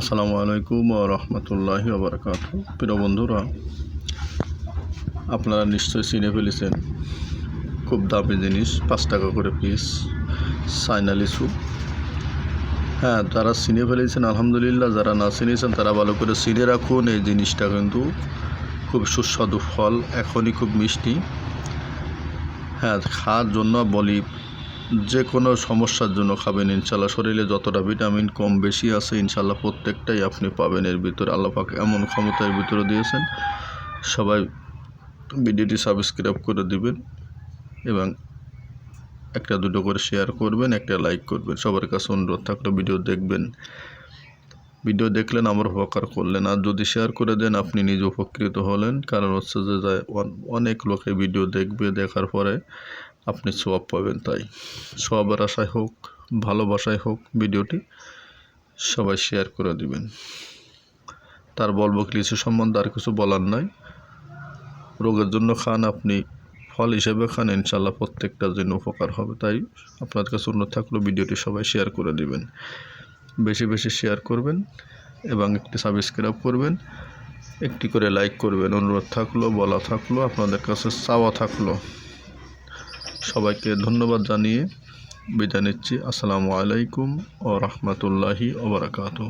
আসসালামু আলাইকুম রহমতুল্লাহি ওবরাকাত প্রিয় বন্ধুরা, আপনারা নিশ্চয়ই চিনে ফেলেছেন, খুব দামি জিনিস, পাঁচ টাকা করে পিস চাইনা লিচু। হ্যাঁ যারা চিনে ফেলেছেন, আলহামদুলিল্লাহ, যারা না চিনেছেন, তারা ভালো করে চিনে রাখুন। এই জিনিসটা কিন্তু খুব সুস্বাদু ফল, এখনই খুব মিষ্টি। হ্যাঁ খাওয়ার জন্য বলি যে কোনো সমস্যার জন্য খাবেন, ইনশাল্লাহ। শরীরে যতটা ভিটামিন কম বেশি আছে, ইনশাল্লাহ প্রত্যেকটাই আপনি পাবেন। এর ভিতরে আল্লাহ পাক এমন ক্ষমতার ভিতরে দিয়েছেন। সবাই ভিডিওটি সাবস্ক্রাইব করে দিবেন এবং একটা দুটো করে শেয়ার করবেন, একটা লাইক করবেন। সবার কাছে অনুরোধ থাকলে, ভিডিও দেখবেন। ভিডিও দেখলেন, আমার উপকার করলেন। আর যদি শেয়ার করে দেন, আপনি নিজে উপকৃত হলেন। কারণ হচ্ছে যে অনেক লোকে ভিডিও দেখবে, দেখার পরে আপনি সোয়াব পাবেন, তাই। সোয়াবের আশায় হোক, ভালোবাসায় হোক ভিডিওটি সবাই শেয়ার করে দিবেন। তার বলব লিচু সম্বন্ধে আর কিছু বলার নাই। রোগের জন্য খান, আপনি ফল হিসেবে খান ইনশাল্লাহ প্রত্যেকটার জন্য উপকার হবে, তাই আপনার কাছে অনুরোধ থাকল ভিডিওটি সবাই শেয়ার করে দিবেন। বেশি বেশি শেয়ার করবেন এবং একটি সাবস্ক্রাইব করবেন, একটি করে লাইক করবেন। অনুরোধ থাকল, বলা থাকল, আপনাদের কাছে চাওয়া থাকল। সবাইকে ধন্যবাদ জানিয়ে বিদায় নিচ্ছি। আসসালামু আলাইকুম ও রহমতুল্লাহি ওবরাকাতু